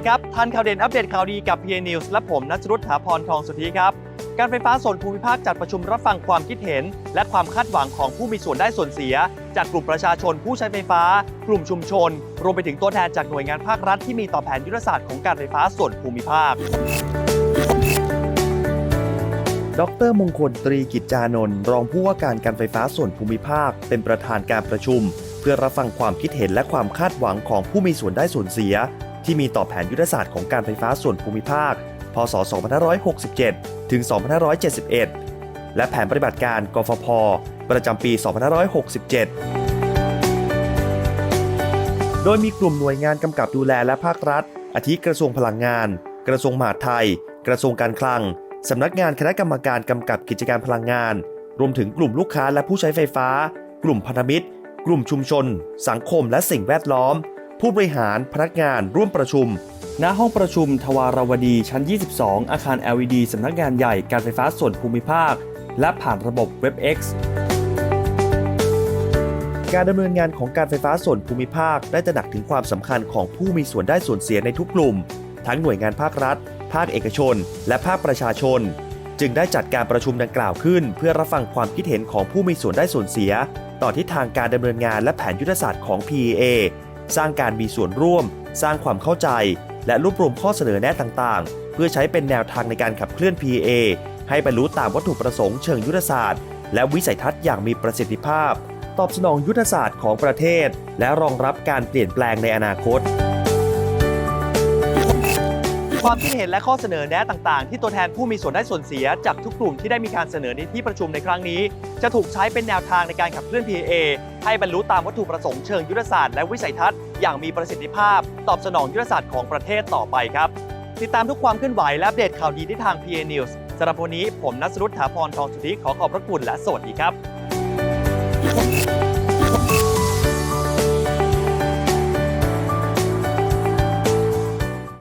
ดีครับทันข่าวเด่นอัปเดตข่าวดีกับ PA News และผมนัชรุตถาพรทองสุธีครับ การไฟฟ้าส่วนภูมิภาคจัดประชุมรับฟังความคิดเห็น และความคาดหวังของผู้มีส่วนได้ส่วนเสีย จากกลุ่มประชาชนผู้ใช้ไฟฟ้า กลุ่มชุมชน รวมไปถึงตัวแทนจากหน่วยงานภาครัฐที่มีต่อแผนยุทธศาสตร์ของการไฟฟ้าส่วนภูมิภาคดรมงคลตรีกิจจานนท์รองผู้ว่าการการไฟฟ้าส่วนภูมิภาค เป็นประธานการประชุม เพื่อรับฟังความคิดเห็นและความคาดหวังของผู้มีส่วนได้ส่วนเสีย ที่มีต่อแผนยุทธศาสตร์ของการไฟฟ้าส่วนภูมิภาค พศ 2567 ถึง 2571 และแผนปฏิบัติการกฟผประจำปี 2567 โดยมีกลุ่มหน่วยงานกำกับดูแลและภาครัฐ อาทิกระทรวงพลังงาน กระทรวงมหาดไทย กระทรวงการคลัง สำนักงานคณะกรรมการกำกับกิจการพลังงาน รวมถึงกลุ่มลูกค้าและผู้ใช้ไฟฟ้า กลุ่มพันธมิตร กลุ่มชุมชน สังคมและสิ่งแวดล้อม ผู้บริหารพนักงานร่วมประชุม ณห้องประชุมทวารวดีชั้น 22 อาคาร LED สำนักงานใหญ่การไฟฟ้าส่วนภูมิภาค และผ่านระบบ WebEx การดำเนินงานของการไฟฟ้าส่วนภูมิภาคได้ตระหนักถึงความสำคัญของผู้มีส่วนได้ส่วนเสียในทุกกลุ่ม ทั้งหน่วยงานภาครัฐ ภาคเอกชน และภาคประชาชน จึงได้จัดการประชุมดังกล่าวขึ้น เพื่อรับฟังความคิดเห็นของผู้มีส่วนได้ส่วนเสีย ต่อทิศทางการดำเนินงานและแผนยุทธศาสตร์ของ PEA สร้างการมีส่วนร่วม สร้างความเข้าใจ และรวบรวมข้อเสนอแนะต่างๆ เพื่อใช้เป็นแนวทางในการขับเคลื่อน PA ให้บรรลุตามวัตถุประสงค์เชิงยุทธศาสตร์ และวิสัยทัศน์อย่างมีประสิทธิภาพ ตอบสนองยุทธศาสตร์ของประเทศ และรองรับการเปลี่ยนแปลงในอนาคต ความคิดเห็นและข้อเสนอแนะต่างๆ ที่ตัวแทนผู้มีส่วนได้ส่วนเสีย จากทุกกลุ่มที่ได้มีการเสนอในที่ประชุมในครั้งนี้ จะถูกใช้เป็นแนวทางในการขับเคลื่อน PA ให้บรรลุตามวัตถุประสงค์เชิงยุทธศาสตร์และวิสัยทัศน์อย่างมีประสิทธิภาพ ตอบสนองยุทธศาสตร์ของประเทศต่อไปครับ ติดตามทุกความเคลื่อนไหวและอัปเดตข่าวดีที่ทาง PA News สำหรับวันนี้ผมนัสรุตถาพรทองสุธิขอขอบพระคุณและสวัสดีครับ